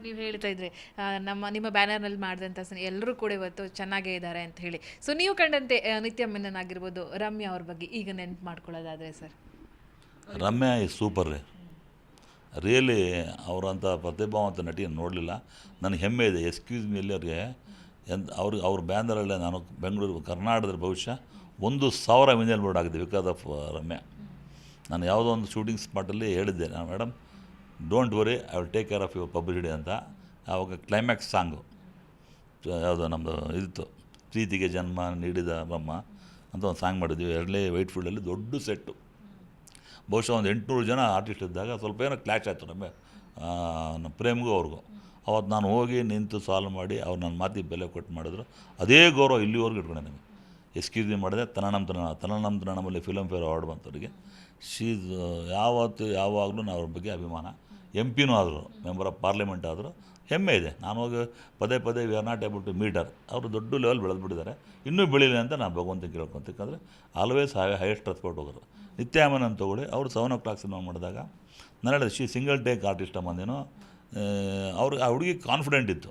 ನೀವು ಹೇಳ್ತಾ ಇದ್ರಿ ನಮ್ಮ, ನಿಮ್ಮ ಬ್ಯಾನರ್ನಲ್ಲಿ ಮಾಡಿದಂಥ ಎಲ್ಲರೂ ಕೂಡ ಇವತ್ತು ಚೆನ್ನಾಗೇ ಇದ್ದಾರೆ ಅಂತ ಹೇಳಿ. ಸೊ ನೀವು ಕಂಡಂತೆ ನಿತ್ಯ ಮೆನನ್ ಆಗಿರ್ಬೋದು ರಮ್ಯಾ ಅವ್ರ ಬಗ್ಗೆ ಈಗ ನೆನ್ಪು ಮಾಡ್ಕೊಳ್ಳೋದಾದ್ರೆ ಸರ್. ರಮ್ಯಾ ಇಸ್ ಸೂಪರ್ ರೀ ರಿಯಲಿ ಅವರಂಥ ಪ್ರತಿಭಾವಂತ ನಟಿಯನ್ನು ನೋಡಲಿಲ್ಲ. ನನಗೆ ಹೆಮ್ಮೆ ಇದೆ. ಎಕ್ಸ್ಕ್ಯೂಸ್ ಮೀಲಿ ಅವ್ರಿಗೆ ಎಂತ ಅವ್ರಿಗೆ ಅವ್ರ ಬ್ಯಾನರಲ್ಲೇ ನಾನು ಬೆಂಗಳೂರು, ಕರ್ನಾಟಕದ ಭವಿಷ್ಯ ಒಂದು ಸಾವಿರ ಮಿನಿಯಲ್ ಬೋರ್ಡ್ ಆಗಿದೆ ಬಿಕಾಸ್ ಆಫ್ ರಮ್ಯಾ. ನಾನು ಯಾವುದೋ ಒಂದು ಶೂಟಿಂಗ್ ಸ್ಪಾಟಲ್ಲಿ ಹೇಳಿದ್ದೆ. ನಾನು madam don't worry I will take care of your publicity ಅಂತ ಆವಾಗ ಕ್ಲೈಮ್ಯಾಕ್ಸ್ ಸಾಂಗು ಯಾವುದೋ ನಮ್ಮದು ಇದಿತ್ತು ಪ್ರೀತಿಗೆ ಜನ್ಮ ನೀಡಿದ ಬ್ರಹ್ಮ ಅಂತ ಒಂದು ಸಾಂಗ್ ಮಾಡಿದ್ವಿ. ಎರಡನೇ ವೈಟ್ ಫೀಲ್ಡಲ್ಲಿ ದೊಡ್ಡ ಸೆಟ್ಟು ಬಹುಶಃ ಒಂದು ಎಂಟುನೂರು ಜನ ಆರ್ಟಿಸ್ಟ್ ಇದ್ದಾಗ ಸ್ವಲ್ಪ ಏನೋ ಕ್ಲಾಶ್ ಆಯಿತು ನಮಗೆ ಆ, ನಮ್ಮ ಪ್ರೇಮ್ಗೂ ಅವ್ರಿಗೂ. ಅವತ್ತು ನಾನು ಹೋಗಿ ನಿಂತು ಸಾಲ್ವ್ ಮಾಡಿ ಅವ್ರು ನನ್ನ ಮಾತಿಗೆ ಬೆಲೆ ಕೊಟ್ಟು ಮಾಡಿದ್ರು. ಅದೇ ಗೌರವ ಇಲ್ಲಿವರೆಗೂ ಇಟ್ಕೊಂಡೆ ನನಗೆ ಎಕ್ಸ್ಕ್ಯೂಸ್ ಮೀ ಮಾಡಿದೆ ತನನಮ್ ತನ ತನನಮ್ ತನನಮಲ್ಲಿ ಫಿಲಮ್ ಫೇರ್ ಅವಾರ್ಡ್ ಬಂತವ್ರಿಗೆ ಶೀ ಯಾವತ್ತು ಯಾವಾಗಲೂ ನಾವು ಅವ್ರ ಬಗ್ಗೆ ಅಭಿಮಾನ. ಎಂ ಪಿನೂ ಆದರು ಮೆಂಬರ್ ಆಫ್ ಪಾರ್ಲಿಮೆಂಟ್ ಆದರು, ಹೆಮ್ಮೆ ಇದೆ. ನಾನು ಹೋಗಿ ಪದೇ ಪದೇ we are not able to meet her ಅವರು ದೊಡ್ಡ ಲೆವೆಲ್ ಬೆಳೆದ್ಬಿಟ್ಟಿದ್ದಾರೆ. ಇನ್ನೂ ಬೆಳೀಲಿ ಅಂತ ನಾನು ಭಗವಂತ ಕೇಳ್ಕೊಂತ ಯಾಕಂದರೆ ಆಲ್ವೇಸ್ ಹೈ ಹೈಯೆಸ್ಟ್ ರೆಸ್ಪೆಕ್ಟ್ ಹೋಗೋರು. ನಿತ್ಯಾಮನನ್ ತಗೊಳ್ಳಿ, ಅವರು ಸೆವೆನ್ ಓ ಕ್ಲಾಕ್ ಸಿನಿಮಾ ಮಾಡಿದಾಗ ನಾನು ಹೇಳಿದೆ ಶಿ ಸಿಂಗಲ್ ಟೇಕ್ ಆರ್ಟಿಸ್ಟ್ ಅಮ್ಮಂದೇನೋ ಅವ್ರಿಗೆ ಆ ಹುಡುಗಿ ಕಾನ್ಫಿಡೆಂಟ್ ಇತ್ತು.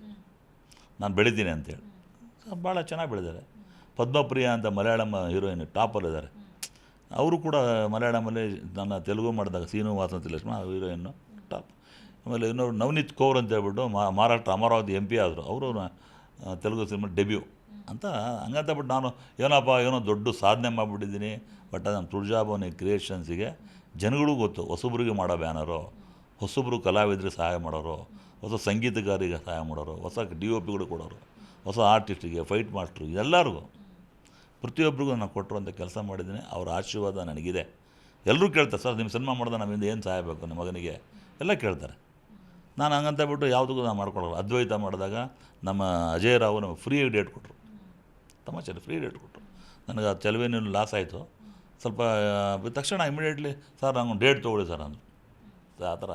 ನಾನು ಬೆಳಿತೀನಿ ಅಂತೇಳಿ ಭಾಳ ಚೆನ್ನಾಗಿ ಬೆಳೆದಿದ್ದಾರೆ. ಪದ್ಮಪ್ರಿಯ ಅಂತ ಮಲಯಾಳಂ ಹೀರೋಯಿನ್ ಟಾಪಲ್ಲಿದ್ದಾರೆ ಅವರು ಕೂಡ ಮಲಯಾಳಮಲ್ಲಿ ನನ್ನ ತೆಲುಗು ಮಾಡಿದಾಗ, ಸೀನು ಲಕ್ಷ್ಮಣ ಹೀರೋಯಿನ್ನು ಟಾಪ್. ಆಮೇಲೆ ಇನ್ನೊಬ್ರು ನವನೀತ್ ಕೌರ್ ಅಂತ ಹೇಳ್ಬಿಟ್ಟು ಮಹಾರಾಷ್ಟ್ರ ಅಮರಾವತಿ ಎಂ ಪಿ ಆದರು. ಅವರು ತೆಲುಗು ಸಿನಿಮಾ ಡೆಬ್ಯೂ. ಅಂತ ಹಂಗಂತ ಬಿಟ್ಟು ನಾನು ಏನಪ್ಪ, ಏನೋ ದೊಡ್ಡ ಸಾಧನೆ ಮಾಡಿಬಿಟ್ಟಿದ್ದೀನಿ. ಬಟ್ ನಮ್ಮ ತುಳಜಾಭವನಿ ಕ್ರಿಯೇಷನ್ಸಿಗೆ ಜನಗಳಿಗೂ ಗೊತ್ತು. ಹೊಸಬ್ರಿಗೆ ಮಾಡೋ ಬ್ಯಾನರು, ಹೊಸಬ್ರು ಕಲಾವಿದರಿಗೆ ಸಹಾಯ ಮಾಡೋರು, ಹೊಸ ಸಂಗೀತಗಾರಿಗೆ ಸಹಾಯ ಮಾಡೋರು, ಹೊಸ ಡಿ ಒ ಪಿಗಳು ಕೊಡೋರು, ಹೊಸ ಆರ್ಟಿಸ್ಟಿಗೆ ಫೈಟ್ ಮಾಸ್ಟ್ರು, ಎಲ್ಲರಿಗೂ. ಪ್ರತಿಯೊಬ್ಬರಿಗೂ ನಾನು ಕೊಟ್ಟಿರುವಂಥ ಕೆಲಸ ಮಾಡಿದ್ದೀನಿ. ಅವರ ಆಶೀರ್ವಾದ ನನಗಿದೆ. ಎಲ್ಲರೂ ಕೇಳ್ತಾರೆ, ಸರ್, ನಿಮ್ಮ ಸಿನಿಮಾ ಮಾಡಿದ ನಮ್ಮಿಂದ ಏನು ಸಹಾಯ ಬೇಕು? ನಿಮ್ಮ ಮಗನಿಗೆ ಎಲ್ಲ ಕೇಳ್ತಾರೆ. ನಾನು ಹಂಗಂತ ಬಿಟ್ಟು ಯಾವುದಕ್ಕೂ ನಾನು ಮಾಡ್ಕೊಳ್ಳಲ್ಲ ಅದ್ವೈತ ಮಾಡಿದಾಗ ನಮ್ಮ ಅಜಯ್ ರಾವ್ ನಮಗೆ ಫ್ರೀ ಡೇಟ್ ಕೊಟ್ಟರು ತಮಾಷೆ ಫ್ರೀ ಡೇಟ್ ಕೊಟ್ಟರು ನನಗೆ ಆ ಚೆಲುವೇನೂ ಲಾಸ್ ಆಯಿತು. ಸ್ವಲ್ಪ ತಕ್ಷಣ ಇಮಿಡಿಯೇಟ್ಲಿ ಸರ್ ನಂಗೆ ಡೇಟ್ ತೊಗೊಳ್ಳಿ ಸರ್ ಅಂದರು. ಆ ಥರ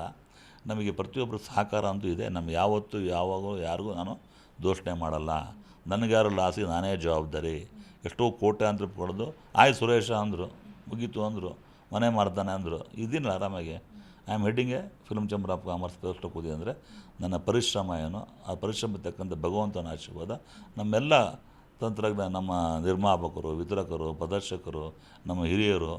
ನಮಗೆ ಪ್ರತಿಯೊಬ್ಬರು ಸಹಕಾರ ಅಂತೂ ಇದೆ. ನಮ್ಗೆ ಯಾವತ್ತೂ, ಯಾವಾಗಲೂ, ಯಾರಿಗೂ ನಾನು ದೋಷಣೆ ಮಾಡಲ್ಲ. ನನಗ್ಯಾರು ಲಾಸಿಗೆ ನಾನೇ ಜವಾಬ್ದಾರಿ. ಎಷ್ಟೋ ಕೋಟೆ ಅಂತ ಪಡೆದು, ಆಯ್ ಸುರೇಶ ಅಂದರು, ಮುಗೀತು ಅಂದರು, ಮನೆ ಮಾಡ್ತಾನೆ ಅಂದರು ಇದೀನಿ ಆರಾಮಾಗಿ. I am heading film chamber of commerce ಕೂದಿ ಅಂದರೆ ನನ್ನ ಪರಿಶ್ರಮ ಏನು ಆ ಪರಿಶ್ರಮ ತಕ್ಕಂಥ ಭಗವಂತನ ಆಶೀರ್ವಾದ ನಮ್ಮೆಲ್ಲ ತಂತ್ರಜ್ಞ ನಮ್ಮ ನಿರ್ಮಾಪಕರು ವಿತರಕರು ಪ್ರದರ್ಶಕರು ನಮ್ಮ ಹಿರಿಯರು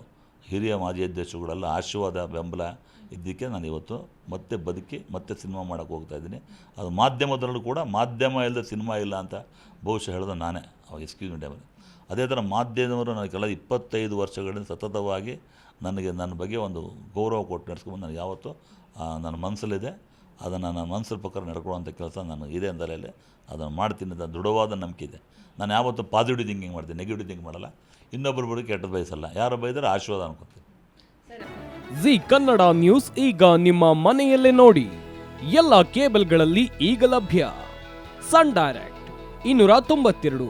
ಹಿರಿಯ ಮಾಜಿ ಅಧ್ಯಕ್ಷರುಗಳೆಲ್ಲ ಆಶೀರ್ವಾದ ಬೆಂಬಲ ಇದ್ದಕ್ಕೆ ನಾನು ಇವತ್ತು ಮತ್ತೆ ಬದುಕಿ ಮತ್ತೆ ಸಿನಿಮಾ ಮಾಡೋಕ್ಕೆ ಹೋಗ್ತಾ ಇದ್ದೀನಿ ಅದು ಮಾಧ್ಯಮದಲ್ಲೂ ಕೂಡ ಮಾಧ್ಯಮ ಇಲ್ಲದೆ ಸಿನಿಮಾ ಇಲ್ಲ ಅಂತ ಬಹುಶಃ ಹೇಳಿದ ನಾನೇ ಅವಾಗ ಎಕ್ಸ್ಕ್ಯೂಸ್ ಮೀ ಟೈಮಲ್ಲಿ ಅದೇ ಥರ ಮಾಧ್ಯಮದವರು ನನಗೆ ಕಳೆದ ಇಪ್ಪತ್ತೈದು ವರ್ಷಗಳಿಂದ ಸತತವಾಗಿ ನನಗೆ ನನ್ನ ಬಗ್ಗೆ ಒಂದು ಗೌರವ ಕೊಟ್ಟು ನಡೆಸ್ಕೊಂಡು ನನಗೆ ಯಾವತ್ತೂ ನನ್ನ ಮನಸ್ಸಲ್ಲಿದೆ ಅದನ್ನು ನನ್ನ ಮನಸ್ಸಿನ ಪ್ರಕಾರ ನಡ್ಕೊಳ್ಳುವಂಥ ಕೆಲಸ ನಾನು ಇದೆ ಅಂತಲೇ ಅದನ್ನು ಮಾಡ್ತೀನಿ ಅಂತ ದೃಢವಾದ ನಂಬಿಕೆ ಇದೆ. ನಾನು ಯಾವತ್ತೂ ಪಾಸಿಟಿವ್ ಥಿಂಕಿಂಗ್ ಮಾಡ್ತೀನಿ ನೆಗೆಟಿವ್ ಥಿಂಕ್ ಮಾಡಲ್ಲ. ಇನ್ನೊಬ್ಬರು ಬಗ್ಗೆ ಕೆಟ್ಟದ್ದು ಬಯಸಲ್ಲ. ಯಾರು ಬೈದರೆ ಆಶೀರ್ವಾದ ಅನ್ಕೋತೀನಿ. ಜಿ ಕನ್ನಡ ನ್ಯೂಸ್ ಈಗ ನಿಮ್ಮ ಮನೆಯಲ್ಲೇ ನೋಡಿ. ಎಲ್ಲ ಕೇಬಲ್ಗಳಲ್ಲಿ ಈಗ ಲಭ್ಯ. ಸನ್ ಡೈರೆಕ್ಟ್ ಇನ್ನೂರ ತೊಂಬತ್ತೆರಡು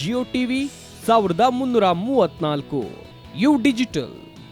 ಜಿಯೋ ಟಿವಿ ಸಾವಿರದ ಮುನ್ನೂರ ಮೂವತ್ನಾಲ್ಕು ಯು ಡಿಜಿಟಲ್